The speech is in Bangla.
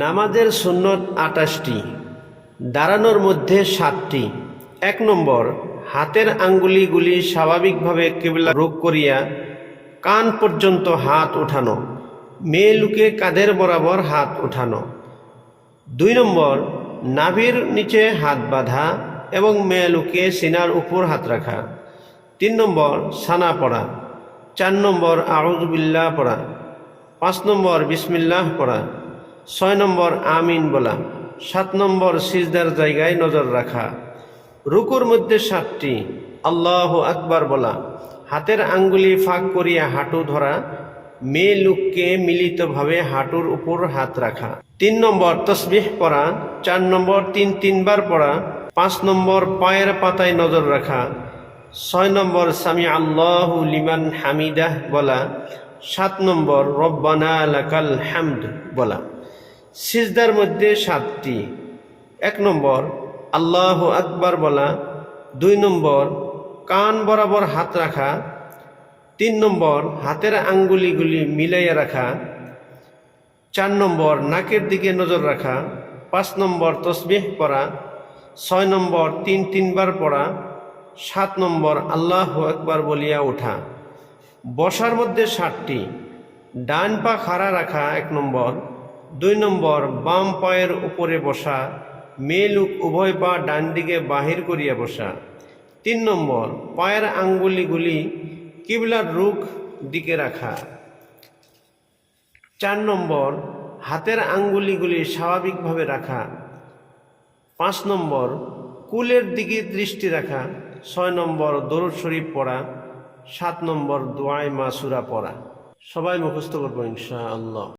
নামাজের সুন্নত আটাশটি দাঁড়ানোর মধ্যে সাতটি। এক নম্বর, হাতের আঙ্গুলিগুলি স্বাভাবিকভাবে কেবলা রোগ করিয়া কান পর্যন্ত হাত উঠানো মেয়ে লুকে কাঁধের বরাবর হাত উঠানো দুই নম্বর, নাভির নিচে হাত বাঁধা এবং মেয়ে লুকে সিনার উপর হাত রাখা। তিন নম্বর, সানা পড়া। চার নম্বর আউজবিল্লাহ পড়া। পাঁচ নম্বর, বিসমিল্লাহ পড়া। ছয় নম্বর আমিন বলা। সাত নম্বর সিজদার জায়গায় নজর রাখা। রুকুর মধ্যে সাতটি, আল্লাহ আকবার বলা। হাতের আঙ্গুলি ফাঁক করিয়া হাঁটু ধরা, মেয়ে লোককে মিলিতভাবে হাঁটুর উপর হাত রাখা। তিন নম্বর তসবিহ পড়া, চার নম্বর তিন তিনবার পড়া, পাঁচ নম্বর পায়ের পাতায় নজর রাখা। ছয় নম্বর সামি আল্লাহ লিমান হামিদাহ বলা। সাত নম্বর রব্বানা লাকাল হামদ বলা। সিজদার মধ্যে সাতটি। এক নম্বর, আল্লাহ আকবার বলা। দুই নম্বর, কান বরাবর হাত রাখা। তিন নম্বর, হাতের আঙ্গুলিগুলি মিলাইয়া রাখা। চার নম্বর, নাকের দিকে নজর রাখা। পাঁচ নম্বর, তসবিহ পড়া। ছয় নম্বর, তিন তিনবার পড়া। সাত নম্বর, আল্লাহ একবার বলিয়া ওঠা বসার মধ্যে ষাটটি ডান পা খাড়া রাখা এক নম্বর। দুই নম্বর, বাম পায়ের উপরে বসা, মেয়ে লোক উভয় পা ডান দিকে বাহির করিয়া বসা। তিন নম্বর, পায়ের আঙ্গুলিগুলি কিবলার রুখ দিকে রাখা। চার নম্বর, হাতের আঙ্গুলিগুলি স্বাভাবিকভাবে রাখা। পাঁচ নম্বর, কুলের দিকে দৃষ্টি রাখা। ছয় নম্বর, দরুদ শরীফ পড়া। সাত নম্বর দোয়াই মাসুরা পড়া। সবাই মুখস্থ করব ইনশা আল্লাহ